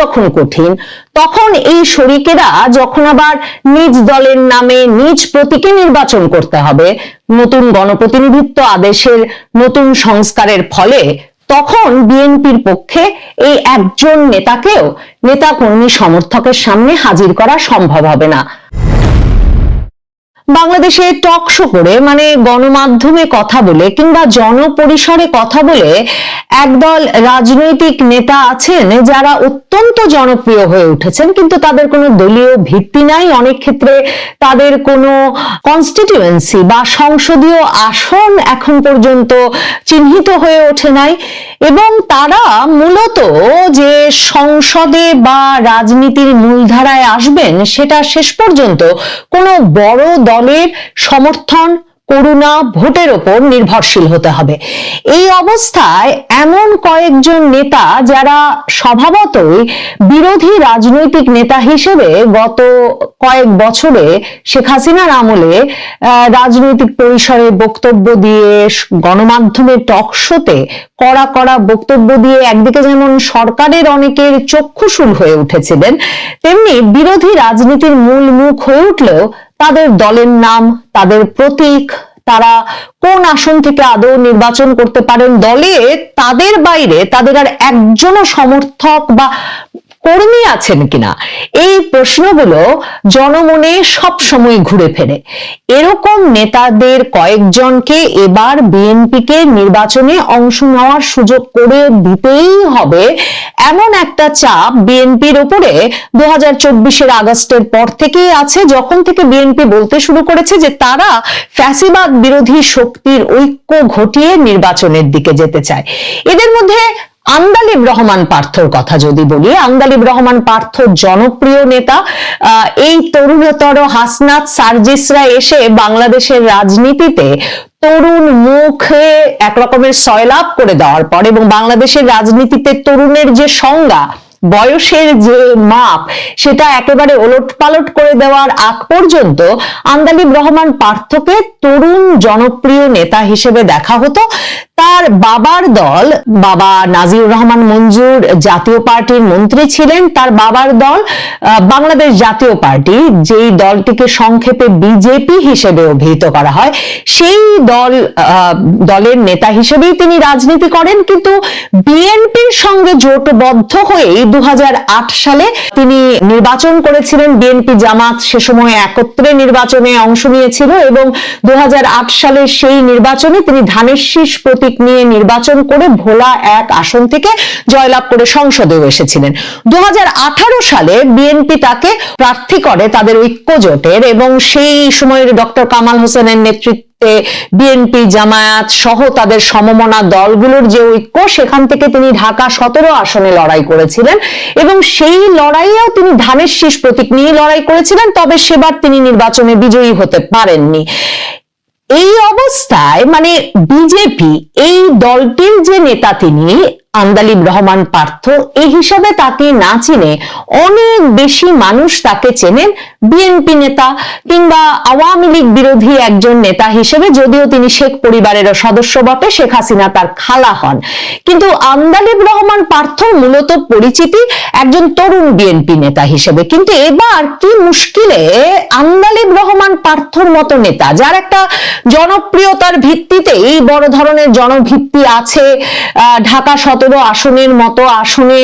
যখন কঠিন, তখন এই শরিকেরা যখন আবার নিজ দলের নামে নিজ প্রতীকে নির্বাচন করতে হবে, নতুন গণপ্রতিনিধিত্ব আদেশের নতুন সংস্কারের ফলে, তখন বিএনপির পক্ষে এই একজন নেতাকেও নেতা নেতাকর্মী সমর্থকের সামনে হাজির করা সম্ভব হবে না। বাংলাদেশে টক শো করে মানে গণমাধ্যমে কথা বলে কিংবা জনপরিসরে কথা বলে একদল রাজনৈতিক নেতা আছেন যারা অত্যন্ত জনপ্রিয় হয়ে উঠেছেন, কিন্তু তাদের কোনো দলীয় ভিত্তি নাই। অনেক ক্ষেত্রে তাদের কোনো কনস্টিটিউয়েন্সি বা সংসদীয় আসন এখন পর্যন্ত চিহ্নিত হয়ে ওঠে নাই এবং তারা মূলত যে সংসদে বা রাজনীতির মূলধারায় আসবেন, সেটা শেষ পর্যন্ত কোনো বড় দলের সমর্থন, করুণা, ভোটের ওপর নির্ভরশীল হতে হবে। এই অবস্থায় এমন কয়েকজন নেতা যারা স্বভাবতই বিরোধী রাজনৈতিক নেতা হিসেবে গত কয়েক বছরে শেখ হাসিনার আমলে রাজনৈতিক পরিসরে বক্তব্য দিয়ে গণমাধ্যমে টক শোতে কড়া কড়া বক্তব্য দিয়ে একদিকে যেমন সরকারের অনেকের চক্ষুশূল হয়ে উঠেছিলেন, তেমনি বিরোধী রাজনীতির মূল মুখ হয়ে উঠলেও তাদের দলের নাম, তাদের প্রতীক, তারা কোন আসন থেকে আদৌ নির্বাচন করতে পারেন দলে, তাদের বাইরে তাদের আর একজনও সমর্থক বা কর্মী আছেন কিনা? এই প্রশ্নগুলো জনমনে সব সময় ঘুরে ফেরে। এরকম নেতাদের কয়েকজনকে এবার বিএনপিকে নির্বাচনে অংশ নেওয়ার সুযোগ করে দিতেই হবে এমন একটা চাপ বিএনপির উপরে দু হাজার চব্বিশের আগস্টের পর থেকেই আছে, যখন থেকে বিএনপি বলতে শুরু করেছে যে তারা ফ্যাসিবাদ বিরোধী শক্তির ঐক্য ঘটিয়ে নির্বাচনের দিকে যেতে চায়। এদের মধ্যে আন্দালিব রহমান পার্থর কথা যদি বলি, আন্দালিব রহমান পার্থ জনপ্রিয় নেতা এই তরুণতর হাসনাত সার্জিসরা এসে বাংলাদেশের রাজনীতিতে তরুণ মুখে এক রকমের সয়লাভ করে দেওয়ার পর এবং বাংলাদেশের রাজনীতিতে তরুণের যে সংজ্ঞা, বয়সের যে মাপ, সেটা একেবারে ওলট পালট করে দেওয়ার আগ পর্যন্ত আন্দালিব রহমান পার্থকে তরুণ জনপ্রিয় নেতা হিসেবে দেখা হতো। তার বাবার দল, বাবা নাজিউর রহমান মঞ্জুর জাতীয় পার্টির মন্ত্রী ছিলেন, তার বাবার দল বাংলাদেশ জাতীয় পার্টি, যেই দলটিকে সংক্ষেপে বিজেপি হিসেবে অভিহিত করা হয়, সেই দল দলের নেতা হিসেবেই তিনি রাজনীতি করেন, কিন্তু বিএনপির সঙ্গে জোটবদ্ধ হয়েই দু হাজার আট সালে তিনি নির্বাচন করেছিলেন, বিএনপি জামাত সে সময় একত্রে নির্বাচনে অংশ নিয়েছিল এবং দু সালে সেই নির্বাচনে তিনি ধানের শীষ প্রতীক নিয়ে নির্বাচন করে ভোলা এক আসন থেকে জয়লাভ করে সংসদেও এসেছিলেন। দু সালে বিএনপি তাকে প্রার্থী করে তাদের ঐক্য জোটের এবং সেই সময়ের ডক্টর কামাল হোসেনের নেতৃত্বে বিএনপি, জামায়াত সহ তাদের সমমনা দলগুলোর যে ঐক্য, সেখান থেকে তিনি ঢাকা সতেরো আসনে লড়াই করেছিলেন এবং সেই লড়াইয়েও তিনি ধানের শীষ প্রতীক নিয়ে লড়াই করেছিলেন, তবে সেবার তিনি নির্বাচনে বিজয়ী হতে পারেননি। এই অবস্থায় মানে বিজেপি এই দলটির যে নেতা তিনি আন্দালিব রহমান পার্থ এই হিসাবে তাকে না চিনে অনেক বেশি মানুষ তাকে চেনেন বিএনপি নেতা কিংবা আওয়ামী লীগ বিরোধী একজন নেতা হিসেবে যদিও তিনি শেখ পরিবারেরও সদস্য বটে, শেখ হাসিনা তার খালা হন। কিন্তু আন্দালিব রহমান পার্থ মূলত পরিচিতি একজন তরুণ বিএনপি নেতা হিসেবে। কিন্তু এবার কি মুশকিলে আন্দালিব রহমান পার্থর মতো নেতা, যার একটা জনপ্রিয়তার ভিত্তিতেই বড় ধরনের জনভিত্তি আছে ঢাকা সতেরো আসনের মতো আসনে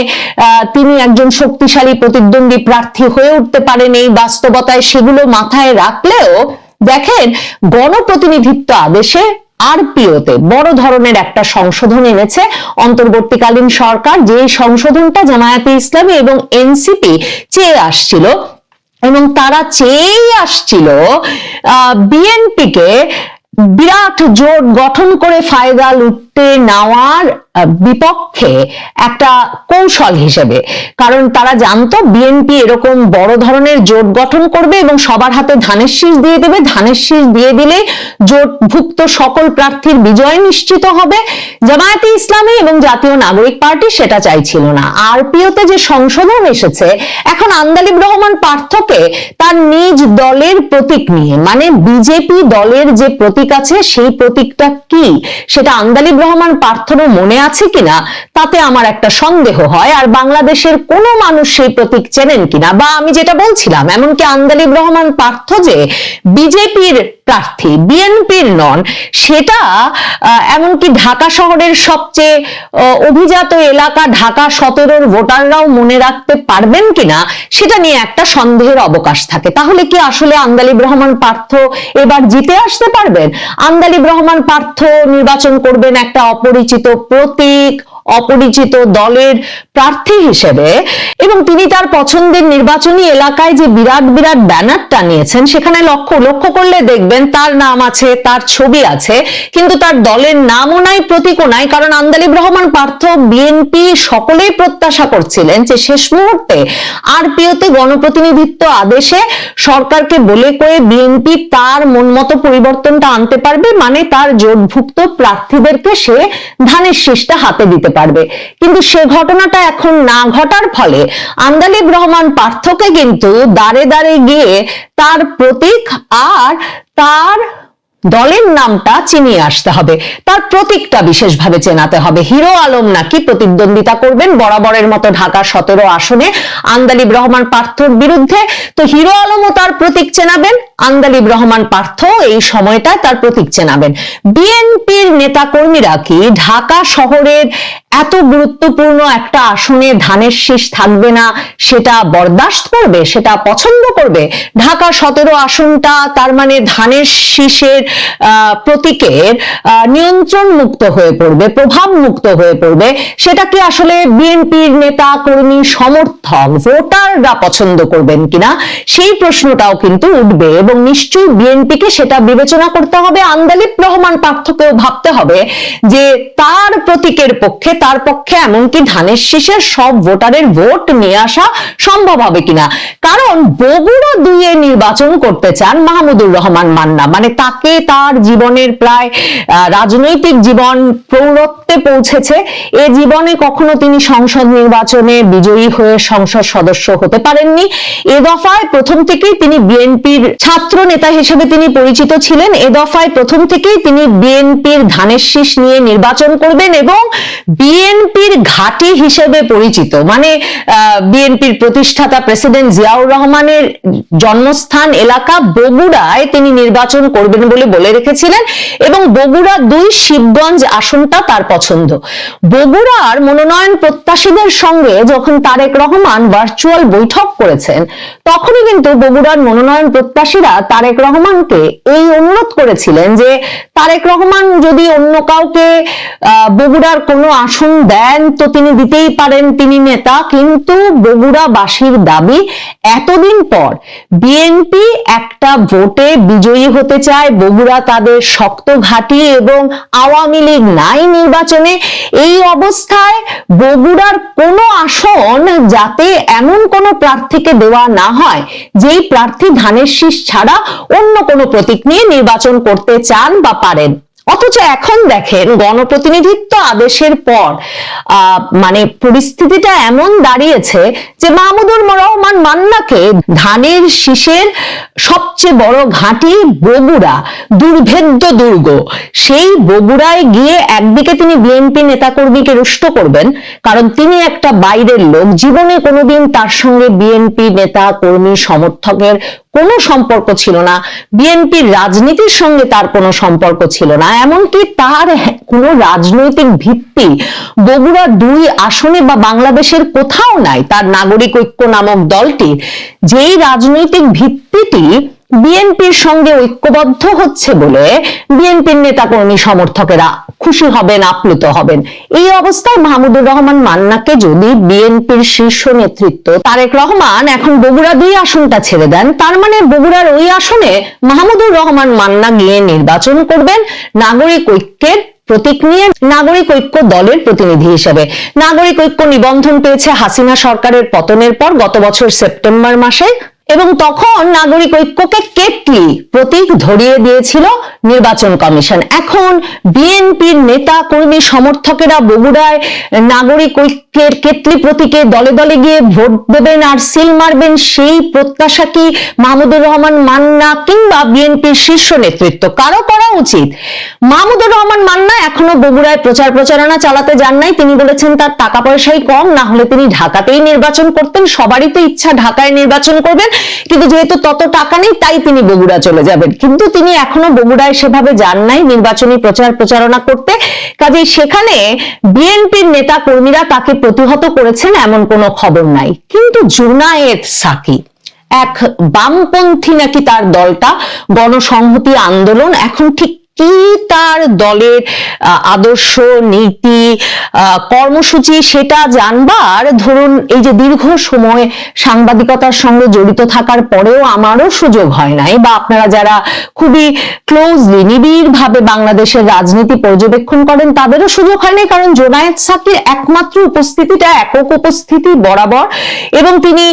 তিনি একজন শক্তিশালী প্রতিদ্বন্দ্বী প্রার্থী হয়ে উঠতে পারেন এই বাস্তবতায়। সেগুলো মাথায় রাখলেও দেখেন, গণপ্রতিনিধিত্ব আদেশে আরপিওতে বড় ধরনের একটা সংশোধন এনেছে অন্তর্বর্তীকালীন সরকার। যে সংশোধনটা জামায়াতে ইসলামী এবং এনসিপি চেয়ে আসছিল এবং তারা চেয়েই আসছিল, আহ, বিএনপিকে বিরাট জোট গঠন করে ফায়দা লুটতে নেওয়ার বিপক্ষে একটা কৌশল হিসেবে। কারণ তারা জানতো বিএনপি এরকম বড় ধরনের জোট গঠন করবে এবং সবার হাতে ধানের শীষ দিয়ে দেবে। ধানের শীষ দিয়ে দিলে জোটভুক্ত সকল প্রার্থীর বিজয় নিশ্চিত হবে। জামায়াতে ইসলামী এবং জাতীয় নাগরিক পার্টি সেটা চাইছিল না। আরপিওতে যে সংশোধন এসেছে, এখন আন্দালিব রহমান পার্থকে তার নিজ দলের প্রতীক নিয়ে মানে বিজেপি দলের যে প্রতীক আছে, সেই প্রতীকটা কি? সেটা আন্দালিব রহমান পার্থরও মনে আছে কিনা, তাতে আমার একটা সন্দেহ হয়। আর বাংলাদেশের কোনো মানুষ সেই প্রতীক চেনেন কিনা? বা আমি যেটা বলছিলাম, এমনকি আন্দালিব রহমান পার্থ যে বিজেপির প্রার্থী, বিএনপির নন, সেটা এমনকি ঢাকা শহরের সবচেয়ে অভিজাত এলাকা ঢাকা সতেরোর ভোটাররাও মনে রাখতে পারবেন কিনা, সেটা নিয়ে একটা সন্দেহের অবকাশ থাকে। তাহলে কি আসলে আন্দালিব রহমান পার্থ এবার জিতে আসতে পারবেন? আন্দালিব রহমান পার্থ নির্বাচন করবেন একটা অপরিচিত প্রতীক অপরিচিত দলের প্রার্থী হিসেবে এবং তিনি তার পছন্দের নির্বাচনী এলাকায় যে বিরাট বিরাট ব্যানার টানিয়েছেন সেখানে লক্ষ্য লক্ষ্য করলে দেখবেন তার নাম আছে, তার ছবি আছে, কিন্তু তার দলের নামও নাই, প্রতীকও নাই, কারণ আন্দালিব রহমান পার্থ বিএনপি সকলেই প্রত্যাশা করছিলেন যে শেষ মুহূর্তে আর পিওতে গণপ্রতিনিধিত্ব আদেশে সরকারকে বলে কয়ে বিএনপি তার মন মতো পরিবর্তনটা আনতে পারবে মানে তার জোটভুক্ত প্রার্থীদেরকে সে ধানের শীষটা হাতে দিতে পারবে। কিন্তু সে ঘটনাটা এখন না ঘটার ফলে আমদালিব রহমান পার্থকে কিন্তু দাঁড়ে দাঁড়ে গিয়ে তার প্রতীক আর তার দলের নামটা চিনিয়ে আসতে হবে। তার প্রতীকটা বিশেষভাবে চেনাতে হবে। হিরো আলম নাকি প্রতিদ্বন্দ্বিতা করবেন বরাবরের মতো ঢাকা সতেরো আসনে আন্দালিব রহমান পার্থর বিরুদ্ধে? তো হিরো আলমও তার প্রতীক চেনাবেন, আন্দালিব রহমান পার্থ এই সময়টায় তার প্রতীক চেনাবেন। বিএনপির নেতাকর্মীরা কি ঢাকা শহরের এত গুরুত্বপূর্ণ একটা আসনে ধানের শীষ থাকবে না? সেটা বরদাস্ত করবে? সেটা পছন্দ করবে? ঢাকা সতেরো আসনটা তার মানে ধানের শীষের প্রতীকের নিয়ন্ত্রণ মুক্ত হয়ে পড়বে প্রভাব মুক্ত হয়ে পড়বে, সেটা কি আসলে বিএনপির নেতা, কর্মী, সমর্থক, ভোটাররা পছন্দ করবেন কিনা? সেই প্রশ্নটাও কিন্তু উঠবে এবং নিশ্চয়ই বিএনপিকে সেটা বিবেচনা করতে হবে। আন্দালিব রহমান পার্থকেও ভাবতে হবে যে তার প্রতীকের পক্ষে, তার পক্ষে এমনকি ধানের শীষের সব ভোটারের ভোট নিয়ে আসা সম্ভব হবে কিনা? কারণ বগুড়া দুইয়ে নির্বাচন করতে চান মাহমুদুর রহমান মান্না। মানে তাকে তার জীবনের প্রায় রাজনৈতিক জীবন প্রৌঢ়ত্বে পৌঁছেছে। এ জীবনে কখনো তিনি সংসদ নির্বাচনে বিজয়ী হয়ে সংসদ সদস্য হতে পারেননি। এ দফায় প্রথম থেকেই তিনি বিএনপির ছাত্র নেতা হিসেবে তিনি পরিচিত ছিলেন। এ দফায় প্রথম থেকেই তিনি বিএনপির ধানের শীষ নিয়ে নির্বাচন করবেন এবং বিএনপির ঘাঁটি হিসেবে পরিচিত মানে বিএনপির প্রতিষ্ঠাতা প্রেসিডেন্ট জিয়াউর রহমানের জন্মস্থান এলাকা বগুড়ায় তিনি নির্বাচন করবেন বলে বলে রেখেছিলেন এবং বগুড়া দুই শিবগঞ্জ আসনটা তার পছন্দ। বগুড়ার মনোনয়ন প্রত্যাশীদের সঙ্গে যখন তারেক রহমান ভার্চুয়াল বৈঠক করেছেন, তখনই কিন্তু বগুড়ার মনোনয়ন প্রত্যাশীরা তারেক রহমানকে এই অনুরোধ করেছিলেন যে তারেক রহমান যদি অন্য কাউকে বগুড়ার কোনো আসন দেন তো তিনি দিতেই পারেন তিনি নেতা। কিন্তু বগুড়াবাসীর দাবি এতদিন পর, বিএনপি একটা ভোটে বিজয়ী হতে চায় বগুড়া তাদের শক্ত ঘাঁটি এবং আওয়ামী লীগ নাই নির্বাচনে এই অবস্থায় বগুড়ার কোনো আসন যাতে এমন কোনো প্রার্থীকে দেওয়া না হয়, যেই প্রার্থী ধানের শীষ ছাড়া অন্য কোনো প্রতীক নিয়ে নির্বাচন করতে চান বা পারেন। অথচ এখন দেখেন গণপ্রতিনিধিত্ব আদেশের পর মানে পরিস্থিতিটা এমন দাঁড়িয়েছে যে মাহমুদুর রহমান মান্নাকে ধানের শীষের সবচেয়ে বড় ঘাঁটি বগুড়া, দুর্ভেদ্য দুর্গ। সেই বগুড়ায় গিয়ে একদিকে তিনি বিএনপি নেতাকর্মীকে রুষ্ট করবেন, কারণ তিনি একটা বাইরের লোক। জীবনে কোনোদিন তার সঙ্গে বিএনপি নেতা কর্মী সমর্থকের কোনো সম্পর্ক ছিল না। বিএনপির রাজনীতির সঙ্গে তার কোনো সম্পর্ক ছিল না। এমনকি তার কোনো রাজনৈতিক ভিত্তি বগুড়া দুই আসনে বা বাংলাদেশের কোথাও নাই। তার নাগরিক ঐক্য নামক দলটি যেই রাজনৈতিক ভিত্তিটি বিএনপির সঙ্গে ঐক্যবদ্ধ হচ্ছে বলে বিএনপির নেতাকর্মী সমর্থকেরা খুশি হবেন, আপ্লুত হবেন। এই অবস্থায় মাহমুদুর রহমান মান্নাকে যদি বিএনপির শীর্ষ নেতৃত্ব তারেক রহমান এখন বগুড়া দুই আসনটা ছেড়ে দেন, তার মানে বগুড়ার ওই আসনে মাহমুদুর রহমান মান্না গিয়ে নির্বাচন করবেন নাগরিক ঐক্যের প্রতীক নিয়ে নাগরিক ঐক্য দলের প্রতিনিধি হিসেবে। নাগরিক ঐক্য নিবন্ধন পেয়েছে হাসিনা সরকারের পতনের পর গত বছর সেপ্টেম্বর মাসে। এবং তখন নাগরিক ঐক্যকে কেটলি প্রতীক ধরিয়ে দিয়েছিল নির্বাচন কমিশন। এখন বিএনপির নেতা, কর্মী, সমর্থকেরা বগুড়ায় নাগরিক ঐক্যের কেটলি প্রতীকে দলে দলে গিয়ে ভোট দেবেন আর সিল মারবেন সেই প্রত্যাশা কি মাহমুদুর রহমান মান্না কিংবা বিএনপির শীর্ষ নেতৃত্ব? কারও করা উচিত? মাহমুদুর রহমান মান্না এখনও বগুড়ায় প্রচার প্রচারণা চালাতে যান নাই। তিনি বলেছেন তার টাকা পয়সাই কম, না হলে তিনি ঢাকাতেই নির্বাচন করতেন। সবারই তো ইচ্ছা ঢাকায় নির্বাচন করবেন। কিন্তু যেহেতু তত টাকা নেই, তাই তিনি বগুড়া চলে যাবেন। কিন্তু তিনি এখনও বগুড়ায় সেভাবে যান নাই, নির্বাচনী প্রচার প্রচারণা করতে। কাজে সেখানে বিএনপির নেতা কর্মীরা তাকে প্রতিহত করেছেন এমন কোনো খবর নাই। কিন্তু জুনায়েদ সাকি, এক বামপন্থী নাকি তার দলটা, গণসংহতি আন্দোলন এখন ঠিক কি তার দলের আদর্শ, নীতি কর্মসূচি সেটা জানবার? ধরুন এই যে দীর্ঘ সময় সাংবাদিকতার সঙ্গে জড়িত থাকার পরেও আমারও সুযোগ হয় নাই, বা আপনারা যারা খুবই ক্লোজলি নিবিড় ভাবে বাংলাদেশের রাজনীতি পর্যবেক্ষণ করেন, তাদেরও সুযোগ হয় নাই, কারণ জোনায়েদ সাকির একমাত্র উপস্থিতিটা একক উপস্থিতি বরাবর, এবং তিনি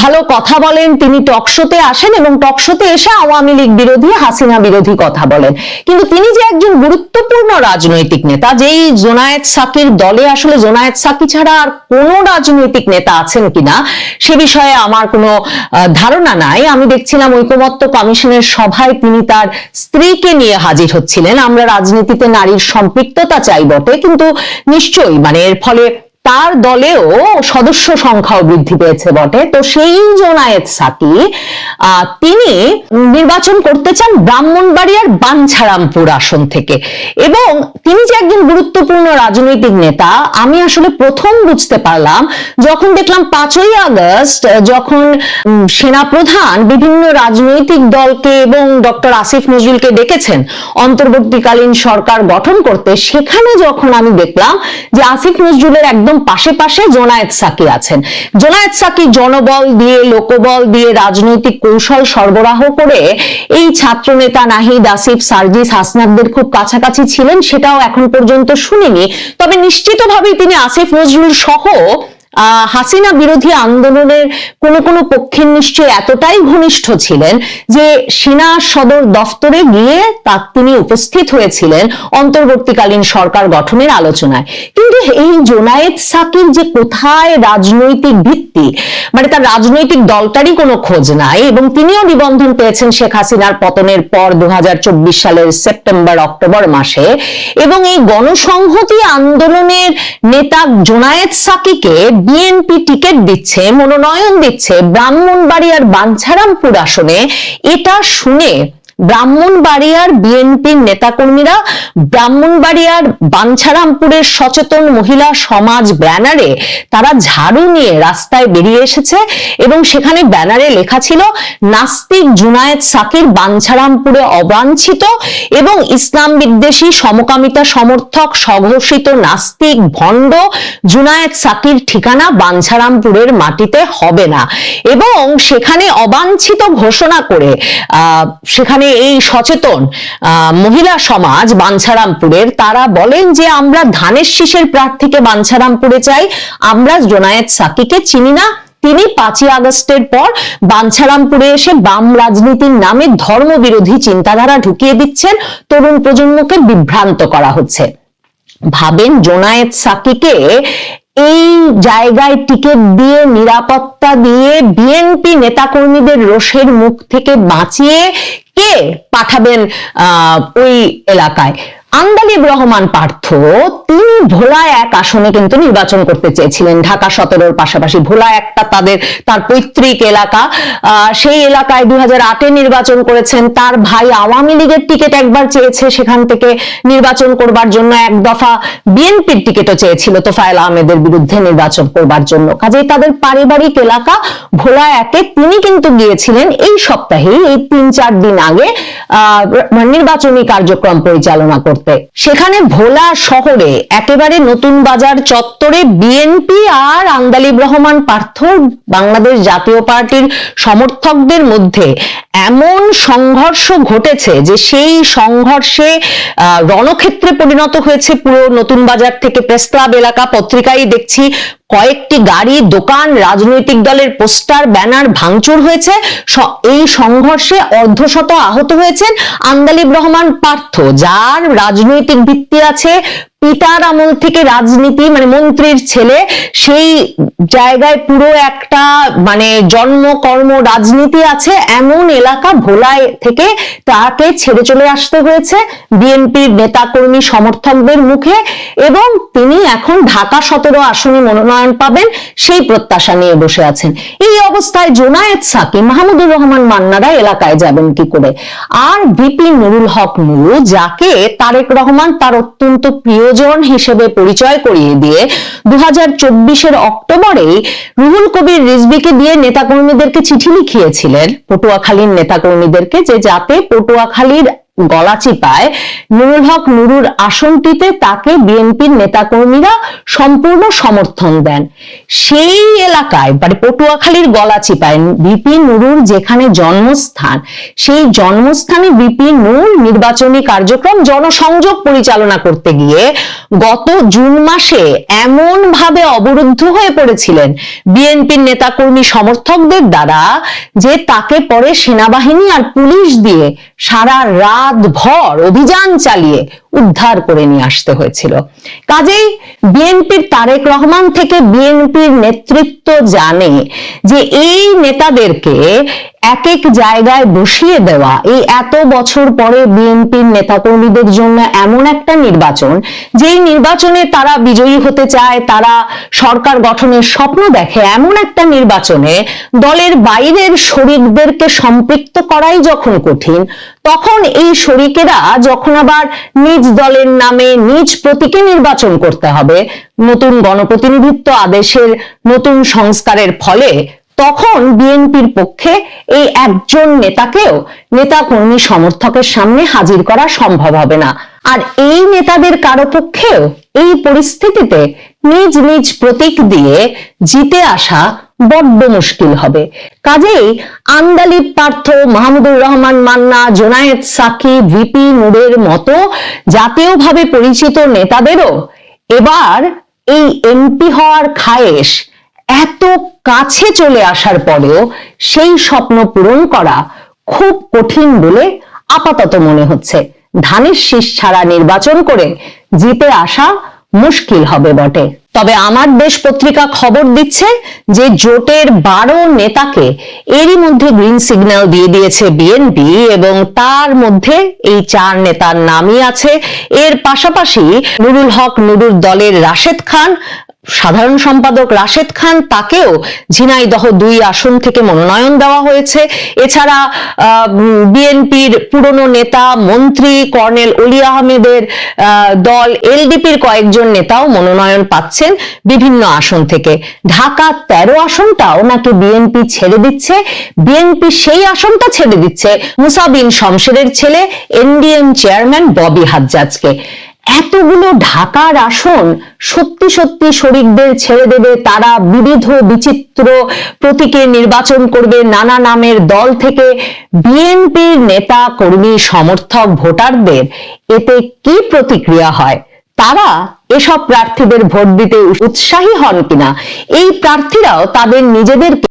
ভালো কথা বলেন, তিনি টকশোতে আসেন এবং টকশোতে এসে আওয়ামী লীগ বিরোধী, হাসিনা বিরোধী কথা বলেন। কিন্তু তিনি যে একজন গুরুত্বপূর্ণ রাজনৈতিক নেতা, যেই জোনায়েদ সাকির দলে আসলে জোনায়েদ সাকি ছাড়া আর কোন রাজনৈতিক নেতা আছেন কিনা, সে বিষয়ে আমার কোনো ধারণা নাই। আমি দেখছিলাম ঐকমত্য কমিশনের সভায় তিনি তার স্ত্রীকে নিয়ে হাজির হচ্ছিলেন। আমরা রাজনীতিতে নারীর সম্পৃক্ততা চাই বটে, কিন্তু নিশ্চয়ই মানে এর ফলে তার দলেও সদস্য সংখ্যাও বৃদ্ধি পেয়েছে বটে। তো সেই জোনায়েত সাকি তিনি নির্বাচন করতে চান ব্রাহ্মণবাড়িয়ার বাঞ্ছারামপুর আসন থেকে। এবং তিনি যে একজন গুরুত্বপূর্ণ রাজনৈতিক নেতা, আমি আসলে প্রথম বুঝতে পারলাম যখন দেখলাম পাঁচই আগস্ট যখন সেনাপ্রধান বিভিন্ন রাজনৈতিক দলকে এবং ডক্টর আসিফ নজরুলকে ডেকেছেন অন্তর্বর্তীকালীন সরকার গঠন করতে, সেখানে যখন আমি দেখলাম যে আসিফ নজরুলের একদম পাশে পাশে জোনায়েদ সাকি আছেন। জোনায়েদ সাকি জনবল দিয়ে, লোকবল দিয়ে রাজনৈতিক কৌশল সরবরাহ করে এই ছাত্র নেতা নাহিদ, আসিফ, সার্জিস হাসনাবদের খুব কাছাকাছি ছিলেন, সেটাও এখন পর্যন্ত শুনিনি। তবে নিশ্চিতভাবেই তিনি আসিফ নজরুল সহ হাসিনা বিরোধী আন্দোলনের কোন কোন পক্ষের নিশ্চয় এতটাই ঘনিষ্ঠ ছিলেন যে সেনা সদর দফতরে গিয়ে তা তিনি উপস্থিত হয়েছিলেন অন্তর্বর্তীকালীন সরকার গঠনের আলোচনায়। কিন্তু এই জোনায়েদ সাকির যে কোথায় রাজনৈতিক ভিত্তি মানে তার রাজনৈতিক দলটারই কোনো খোঁজ নাই এবং তিনিও নিবন্ধন পেয়েছেন শেখ হাসিনার পতনের পর দু হাজার চব্বিশ সালের সেপ্টেম্বর, অক্টোবর মাসে এবং এই গণসংহতি আন্দোলনের নেতা জোনায়েদ সাকিকে বিএনপি টিকিট দিচ্ছে মনোনয়ন দিচ্ছে ব্রাহ্মণবাড়িয়ার বাঞ্ছারামপুর আসনে। এটা শুনে ব্রাহ্মণবাড়িয়ার বিএনপির নেতাকর্মীরা ব্রাহ্মণবাড়িয়ার বাঞ্ছারামপুরের সচেতন মহিলা সমাজ ব্যানারে তারা ঝাড়ু নিয়ে রাস্তায় বেরিয়ে এসেছে এবং সেখানে ব্যানারে লেখা ছিল নাস্তিক জুনায়েদ সাকির বাঞ্ছারামপুরে অবাঞ্ছিত এবং ইসলাম বিদ্বেষী সমকামিতা সমর্থক স্বঘোষিত নাস্তিক ভণ্ড জুনায়েদ সাকির ঠিকানা বাঞ্ছারামপুরের মাটিতে হবে না। এবং সেখানে অবাঞ্ছিত ঘোষণা করে আহ, সেখানে এই সচেতন মহিলা সমাজ বাঞ্ছারামপুরের, তারা বলেন যে আমরা ধানের শীষের প্রার্থীকে বাঞ্ছারামপুরে চাই। আমরা জোনায়েদ সাকিকে চিনি না। তিনি পাঁচই আগস্টের পর বাঞ্ছারামপুরে এসে বাম রাজনীতির নামে ধর্মবিরোধী চিন্তাধারা ঢুকিয়ে দিচ্ছেন। তরুণ প্রজন্মকে বিভ্রান্ত করা হচ্ছে। ভাবেন জোনায়েদ সাকিকে এই জায়গায় টিকিট দিয়ে, নিরাপত্তা দিয়ে বিএনপি নেতাকর্মীদের রোষের মুখ থেকে বাঁচিয়ে কে পাঠাবেন ওই এলাকায়? আন্দালিব রহমান পার্থ তিনি ভোলা এক আসনে কিন্তু নির্বাচন করতে চেয়েছিলেন। ঢাকা সতেরোর পাশাপাশি ভোলা একটা তাদের, তার পৈতৃক এলাকা। সেই এলাকায় দুই হাজার নির্বাচন করেছেন। তার ভাই আওয়ামী লীগের টিকিট একবার চেয়েছে সেখান থেকে নির্বাচন করবার জন্য। এক দফা বিএনপির টিকিটও চেয়েছিল তোফায়েল আহমেদের বিরুদ্ধে নির্বাচন করবার জন্য। কাজেই তাদের পারিবারিক এলাকা ভোলা একে তিনি কিন্তু গিয়েছিলেন এই সপ্তাহেই, এই তিন চার দিন আগে নির্বাচনী কার্যক্রম পরিচালনা করতে। সেখানে ভোলা শহরে একেবারে নতুন বাজার চত্বরে বিএনপি আর আন্দালিব রহমান পার্থ বাংলাদেশ জাতীয় পার্টির সমর্থকদের মধ্যে এমন সংঘর্ষ ঘটেছে যে সেই সংঘর্ষে রণক্ষেত্রে পরিণত হয়েছে পুরো নতুন বাজার থেকে প্রেস ক্লাব এলাকা। পত্রিকায় দেখছি কয়েকটি গাড়ি, দোকান, রাজনৈতিক দলের পোস্টার, ব্যানার ভাঙচুর হয়েছে। এই সংঘর্ষে অর্ধশত আহত হয়েছেন আন্দালিব রহমান পার্থ, যার রাজনৈতিক ভিত্তি আছে পিতার আমল থেকে রাজনীতি মানে মন্ত্রীর ছেলে, সেই জায়গায় পুরো একটা মানে জন্ম, কর্ম, রাজনীতি আছে এমন এলাকা ভোলায় থেকে তাকে ছেড়ে চলে আসতে হয়েছে বিএনপির নেতাকর্মী সমর্থকদের মুখে এবং তিনি এখন ঢাকা সতেরো আসনে মনোনয়ন পাবেন, সেই প্রত্যাশা নিয়ে বসে আছেন। এই অবস্থায় জোনায়েদ সাকি মাহমুদুর রহমান মান্নারা এলাকায় যাবেন কি করে? আর ভিপি নুরুল হক নুরু, যাকে তারেক রহমান তার অত্যন্ত প্রিয়জন হিসেবে পরিচয় করিয়ে দিয়ে দু হাজার চব্বিশের অক্টোবরে রুহুল কবির রিজবিকে দিয়ে নেতাকর্মীদেরকে চিঠি লিখিয়েছিলেন। পটুয়াখালীর নেতাকর্মীদেরকে যে যাতে পটুয়াখালীর গলাচিপায় নুরুল হক নুরুর আসনটিতে তাকে বিএনপির নেতাকর্মীরা সম্পূর্ণ সমর্থন দেন। সেই এলাকায় মানে পটুয়াখালীর গলাচিপায় বিপি নুরুর যেখানে জন্মস্থান, সেই জন্মস্থানে বিপি নুর নির্বাচনী কার্যক্রম জনসংযোগ পরিচালনা করতে গিয়ে গত জুন মাসে এমন ভাবে অবরুদ্ধ হয়ে পড়েছিলেন বিএনপির নেতাকর্মী সমর্থকদের দ্বারা যে তাকে পরে সেনাবাহিনী আর পুলিশ দিয়ে সারা রাত ভর অভিযান চালিয়ে উদ্ধার করে নিয়ে আসতে হয়েছিল। কাজেই বিএনপির তারেক রহমান থেকে বিএনপির নেতৃত্ব জানে যে এই নেতাদেরকে এক এক জায়গায় বসিয়ে দেওয়া, এই এত বছর পরে বিএনপির নেতাকর্মীদের জন্য এমন একটা নির্বাচন, যেই নির্বাচনে তারা বিজয়ী হতে চায়, তারা সরকার গঠনের স্বপ্ন দেখে, এমন একটা নির্বাচনে দলের বাইরের শরিকদেরকে সম্পৃক্ত করাই যখন কঠিন, তখন এই শরিকেরা যখন আবার নিজ দলের নামে নিজ প্রতীকে নির্বাচন করতে হবে। নতুন গণপ্রতিনিধিত্ব আদেশের নতুন সংস্কারের ফলে তখন বিএনপির পক্ষে এই একজন নেতাকেও নেতা কর্মী সমর্থকের সামনে হাজির করা সম্ভব হবে না। আর এই নেতাদের কারও পক্ষেও এই পরিস্থিতিতে নিজ নিজ প্রতীক দিয়ে জিতে আসা বড্ড মুশকিল হবে। কাজেই আন্দালিব পার্থ, মাহমুদুর রহমান মান্না, জোনায়েদ সাকি, ভিপি নূরের মতো জাতীয়ভাবে পরিচিত নেতাদেরও এবার এই এমপি হওয়ার খায়েশ এত কাছে চলে আসার পরেও সেই স্বপ্ন পূরণ করা খুব কঠিন বলে আপাতত মনে হচ্ছে। ধানের শীষ ছাড়া নির্বাচন করে জিতে আসা মুশকিল হবে বটে। তবে আমার দেশ পত্রিকা খবর দিচ্ছে যে জোটের বারো নেতাকে এরই মধ্যে গ্রিন সিগন্যাল দিয়ে দিয়েছে বিএনপি এবং তার মধ্যে এই চার নেতার নামই আছে। এর পাশাপাশি নুরুল হক নুরুর দলের রাশেদ খান সাধারণ সম্পাদক রাশেদ খান তাকেও ঝিনাইদহ দুই আসন থেকে মনোনয়ন দেওয়া হয়েছে। এছাড়া বিএনপির পুরনো নেতা মন্ত্রী কর্নেল অলি আহমেদের আহ, দল এলডিপির কয়েকজন নেতাও মনোনয়ন পাচ্ছেন বিভিন্ন আসন থেকে। ঢাকা তেরো আসনটাও নাকি বিএনপি ছেড়ে দিচ্ছে। বিএনপি সেই আসনটা ছেড়ে দিচ্ছে মুসাবিন শমশেরের ছেলে এনডিএম চেয়ারম্যান ববি হাজ্জাজকে। এতগুলো ঢাকার আসন সত্যি সত্যি শরিকদের ছেড়ে দেবে, তারা বিবিধ বিচিত্র প্রতীকে নির্বাচন করবে, নানা নামের দল থেকে বিএনপির নেতা, কর্মী, সমর্থক, ভোটারদের। এতে কি প্রতিক্রিয়া হয়? তারা এসব প্রার্থীদের ভোট দিতে উৎসাহী হন কিনা? এই প্রার্থীরাও তাদের নিজেদেরকে